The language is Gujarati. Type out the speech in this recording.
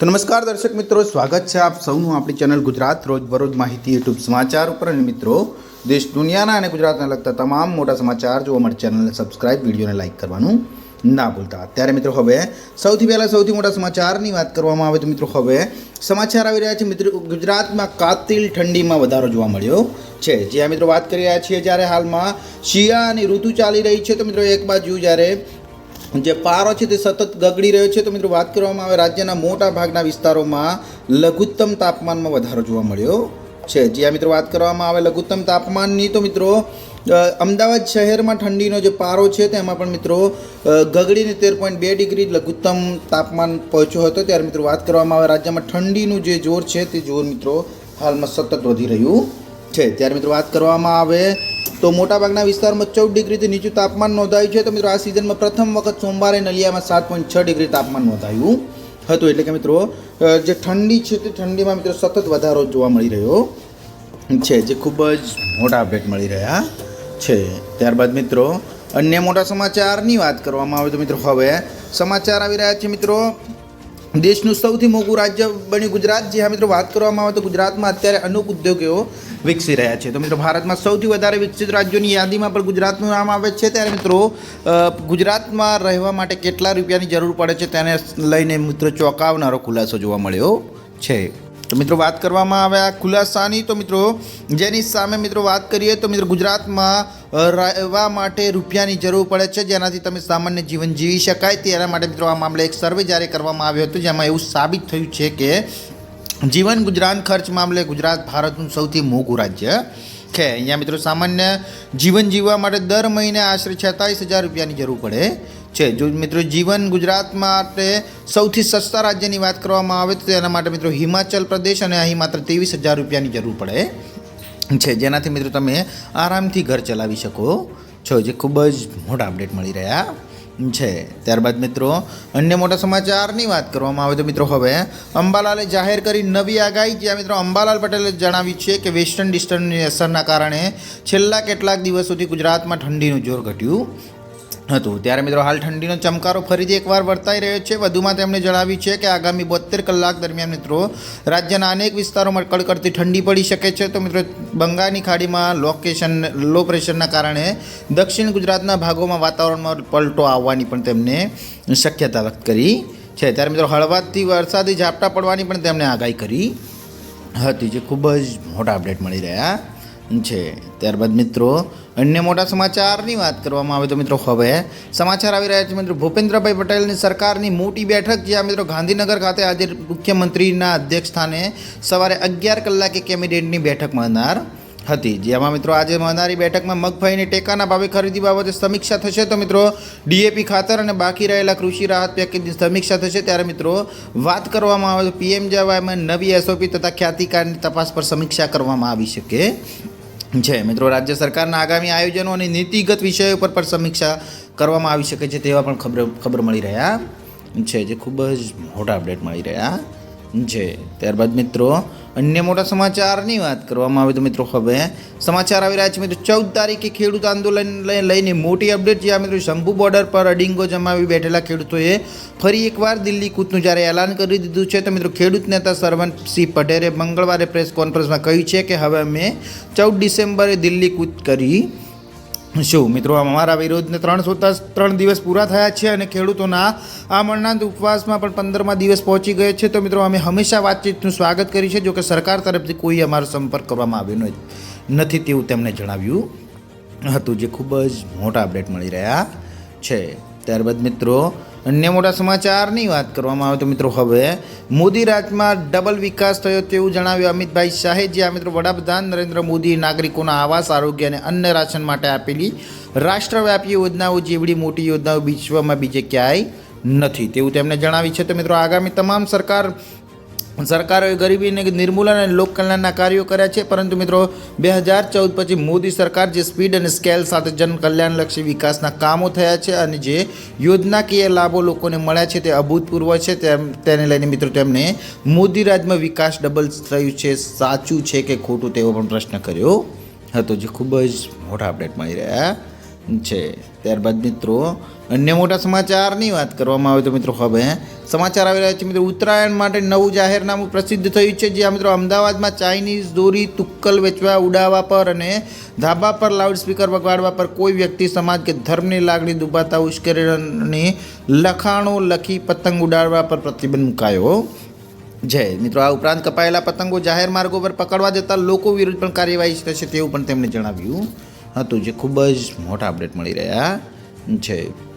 તો નમસ્કાર દર્શક મિત્રો, સ્વાગત છે આપ સૌનું આપણી ચેનલ ગુજરાત રોજ બરોજ માહિતી યુટ્યુબ સમાચાર ઉપર. અને મિત્રો, દેશ દુનિયાના અને ગુજરાતને લગતા તમામ મોટા સમાચાર જોવા માટે ચેનલને સબસ્ક્રાઇબ, વિડીયોને લાઇક કરવાનું ના ભૂલતા. ત્યારે મિત્રો, હવે સૌથી પહેલાં સૌથી મોટા સમાચારની વાત કરવામાં આવે તો મિત્રો, હવે સમાચાર આવી રહ્યા છે. મિત્રો, ગુજરાતમાં કાતિલ ઠંડીમાં વધારો જોવા મળ્યો છે. જ્યાં મિત્રો વાત કરી રહ્યા છીએ, જ્યારે હાલમાં શિયાળાની ઋતુ ચાલી રહી છે. તો મિત્રો, એક બાજુ જ્યારે જે પારો છે તે સતત ગગડી રહ્યો છે, તો મિત્રો વાત કરવામાં આવે રાજ્યના મોટા ભાગના વિસ્તારોમાં લઘુત્તમ તાપમાનમાં વધારો જોવા મળ્યો છે. જ્યાં મિત્રો, વાત કરવામાં આવે લઘુત્તમ તાપમાનની, તો મિત્રો અમદાવાદ શહેરમાં ઠંડીનો જે પારો છે, તેમાં પણ મિત્રો ગગડીને તેર પોઈન્ટ બે ડિગ્રી લઘુત્તમ તાપમાન પહોંચ્યો હતો. ત્યારે મિત્રો વાત કરવામાં આવે રાજ્યમાં ઠંડીનું જે જોર છે, તે જોર મિત્રો હાલમાં સતત વધી રહ્યું છે. ત્યારે મિત્રો વાત કરવામાં આવે તો મોટાભાગના વિસ્તારમાં ચૌદ ડિગ્રીથી નીચું તાપમાન નોંધાયું છે. તો મિત્રો, આ સિઝનમાં પ્રથમ વખત સોમવારે નલિયામાં સાત પોઈન્ટ છ ડિગ્રી તાપમાન નોંધાયું હતું. એટલે કે મિત્રો જે ઠંડી છે તે ઠંડીમાં મિત્રો સતત વધારો જોવા મળી રહ્યો છે, જે ખૂબ જ મોટા અપડેટ મળી રહ્યા છે. ત્યારબાદ મિત્રો, અન્ય મોટા સમાચારની વાત કરવામાં આવે તો મિત્રો, હવે સમાચાર આવી રહ્યા છે મિત્રો. દેશનું સૌથી મોટું રાજ્ય બન્યું ગુજરાત. જે હા મિત્રો, વાત કરવામાં આવે તો ગુજરાતમાં અત્યારે અનેક ઉદ્યોગો વિકસી રહ્યા છે. તો મિત્રો, ભારતમાં સૌથી વધારે વિકસિત રાજ્યોની યાદીમાં પણ ગુજરાતનું નામ આવે છે. ત્યારે મિત્રો ગુજરાતમાં રહેવા માટે કેટલા રૂપિયાની જરૂર પડે છે તેને લઈને મિત્રો ચોંકાવનારો ખુલાસો જોવા મળ્યો છે. તો મિત્રો, વાત કરવામાં આવે આ ખુલાસાની. તો મિત્રો, જેની સામે મિત્રો વાત કરીએ તો મિત્રો ગુજરાતમાં રહેવા માટે રૂપિયાની જરૂર પડે છે જેનાથી તમે સામાન્ય જીવન જીવી શકાય. તેના માટે મિત્રો આ મામલે એક સર્વે જારી કરવામાં આવ્યો હતો જેમાં એવું સાબિત થયું છે કે જીવન ગુજરાન ખર્ચ મામલે ગુજરાત ભારતનું સૌથી મોંઘું રાજ્ય છે. અહીંયા મિત્રો સામાન્ય જીવન જીવવા માટે દર મહિને આશરે છેતાલીસ હજાર રૂપિયાની જરૂર પડે છે. જો મિત્રો જીવન ગુજરાત માટે સૌથી સસ્તા રાજ્યની વાત કરવામાં આવે તો તેના માટે મિત્રો હિમાચલ પ્રદેશ અને અહીં માત્ર ત્રેવીસ હજાર રૂપિયાની જરૂર પડે છે. જેનાથી મિત્રો તમે આરામથી ઘર ચલાવી શકો. છો જે ખૂબ જ મોટા અપડેટ મળી રહ્યા છે. ત્યારબાદ મિત્રો, અન્ય મોટા સમાચારની વાત કરવામાં આવે તો મિત્રો હવે અંબાલાલે જાહેર કરી નવી આગાહી. જ્યાં મિત્રો અંબાલાલ પટેલે જણાવ્યું છે કે વેસ્ટર્ન ડિસ્ટર્બની અસરના કારણે છેલ્લા કેટલાક દિવસોથી ગુજરાતમાં ઠંડીનું જોર ઘટ્યું હતું. ત્યારે મિત્રો હાલ ઠંડીનો ચમકારો ફરીથી એકવાર વર્તાઈ રહ્યો છે. વધુમાં તેમણે જણાવ્યું છે કે આગામી બોતેર કલાક દરમિયાન મિત્રો રાજ્યના અનેક વિસ્તારોમાં કડકડતી ઠંડી પડી શકે છે. તો મિત્રો બંગાળની ખાડીમાં લોકેશન લો પ્રેશરના કારણે દક્ષિણ ગુજરાતના ભાગોમાં વાતાવરણમાં પલટો આવવાની પણ તેમને શક્યતા વ્યક્ત કરી છે. ત્યારે મિત્રો હળવાથી વરસાદી ઝાપટા પડવાની પણ તેમણે આગાહી કરી હતી. જે ખૂબ જ મોટા અપડેટ મળી રહ્યા છે. ત્યારબાદ મિત્રો, અન્ય મોટા સમાચારની વાત કરવામાં આવે તો મિત્રો હવે સમાચાર આવી રહ્યા છે મિત્રો. ભૂપેન્દ્રભાઈ પટેલની સરકારની મોટી બેઠક જ્યાં મિત્રો ગાંધીનગર ખાતે આજે મુખ્યમંત્રીના અધ્યક્ષ સ્થાને સવારે અગિયાર કલાકે કેબિનેટની બેઠક મળનાર હતી. જેમાં મિત્રો આજે મળનારી બેઠકમાં મગફળીની ટેકાના ભાવે ખરીદી બાબતે સમીક્ષા થશે તો મિત્રો ડીએપી ખાતર અને બાકી રહેલા કૃષિ રાહત પેકેજની સમીક્ષા થશે. ત્યારે મિત્રો વાત કરવામાં આવે તો પીએમ જવાયમાં નવી એસઓપી તથા ખ્યાતિકારની તપાસ પર સમીક્ષા કરવામાં આવી શકે છે. મિત્રો, રાજ્ય સરકારના આગામી આયોજનો અને નીતિગત વિષયો પર પણ સમીક્ષા કરવામાં આવી શકે છે તેવા પણ ખબર ખબર મળી રહ્યા છે, જે ખૂબ જ મોટા અપડેટ મળી રહ્યા છે ત્યારબાદ મિત્રો અન્ય મોટા સમાચારની વાત કરવામાં આવે તો મિત્રો હવે સમાચાર આવી રહ્યા છે મિત્રો ચૌદ તારીખે ખેડૂત આંદોલન લઈને મોટી અપડેટ જ્યાં મિત્રો શંભુ બોર્ડર પર અડિંગો જમાવી બેઠેલા ખેડૂતોએ ફરી એકવાર દિલ્હી કૂદનું જ્યારે એલાન કરી દીધું છે તો મિત્રો ખેડૂત નેતા સરવણસિંહ પટેલે મંગળવારે પ્રેસ કોન્ફરન્સમાં કહ્યું છે કે હવે અમે ચૌદ ડિસેમ્બરે દિલ્હી કૂદ કરી શું, મિત્રો અમારા વિરોધને ત્રણ ત્રણ દિવસ પૂરા થયા છે અને ખેડૂતોના આ મરણાંત ઉપવાસમાં પણ પંદરમા દિવસ પહોંચી ગયો છે. તો મિત્રો, અમે હંમેશા વાતચીતનું સ્વાગત કરી છે, જોકે સરકાર તરફથી કોઈ અમારો સંપર્ક કરવામાં આવ્યો નથી તેવું તેમણે જણાવ્યું હતું, જે ખૂબ જ મોટા અપડેટ મળી રહ્યા છે. ત્યારબાદ મિત્રો અન્ય મોટા સમાચારની વાત કરવામાં આવે તો મિત્રો હવે મોદી રાજમાં ડબલ વિકાસ થયો તેવું જણાવ્યું અમિતભાઈ શાહે જ્યાં મિત્રો વડાપ્રધાન નરેન્દ્ર મોદી નાગરિકોના આવાસ, આરોગ્ય અને અન્ય રાશન માટે આપેલી રાષ્ટ્રવ્યાપી યોજનાઓ જેવડી મોટી યોજનાઓ વિશ્વમાં બીજે ક્યાંય નથી. તેવું તેમણે જણાવ્યું છે. તો મિત્રો આગામી તમામ સરકાર સરકારોએ ગરીબીને નિર્મૂલન અને લોકકલ્યાણના કાર્યો કર્યા છે. પરંતુ મિત્રો, બે હજાર ચૌદ પછી મોદી સરકાર જે સ્પીડ અને સ્કેલ સાથે જન કલ્યાણલક્ષી વિકાસના કામો થયા છે અને જે યોજનાકીય લાભો લોકોને મળ્યા છે તે અભૂતપૂર્વ છે. તેમ, તેને લઈને મિત્રો તેમણે મોદી રાજમાં વિકાસ ડબલ થયું છે. સાચું છે કે ખોટું તેવો પણ પ્રશ્ન કર્યો હતો જે ખૂબ જ મોટા અપડેટ મળી રહ્યા. છે. ત્યારબાદ મિત્રો, અન્ય મોટા સમાચારની વાત કરવામાં આવે તો મિત્રો હવે સમાચાર આવી રહ્યા છે મિત્રો. ઉત્તરાયણ માટે નવું જાહેરનામું પ્રસિદ્ધ થયું છે. જ્યાં મિત્રો અમદાવાદમાં ચાઇનીઝ દોરી, તુક્કલ વેચવા ઉડાવવા પર અને ધાબા પર લાઉડસ્પીકર વગાડવા પર કોઈ વ્યક્તિ, સમાજ કે ધર્મની લાગણી દુભાતા ઉશ્કેરણી લખાણો લખી પતંગ ઉડાડવા પર પ્રતિબંધ મુકાયો. છે મિત્રો, આ ઉપરાંત કપાયેલા પતંગો જાહેર માર્ગો પર પકડવા જતા લોકો વિરુદ્ધ પણ કાર્યવાહી થશે તેવું પણ તેમણે જણાવ્યું. હતું જે ખૂબ જ મોટા અપડેટ મળી રહ્યા છે.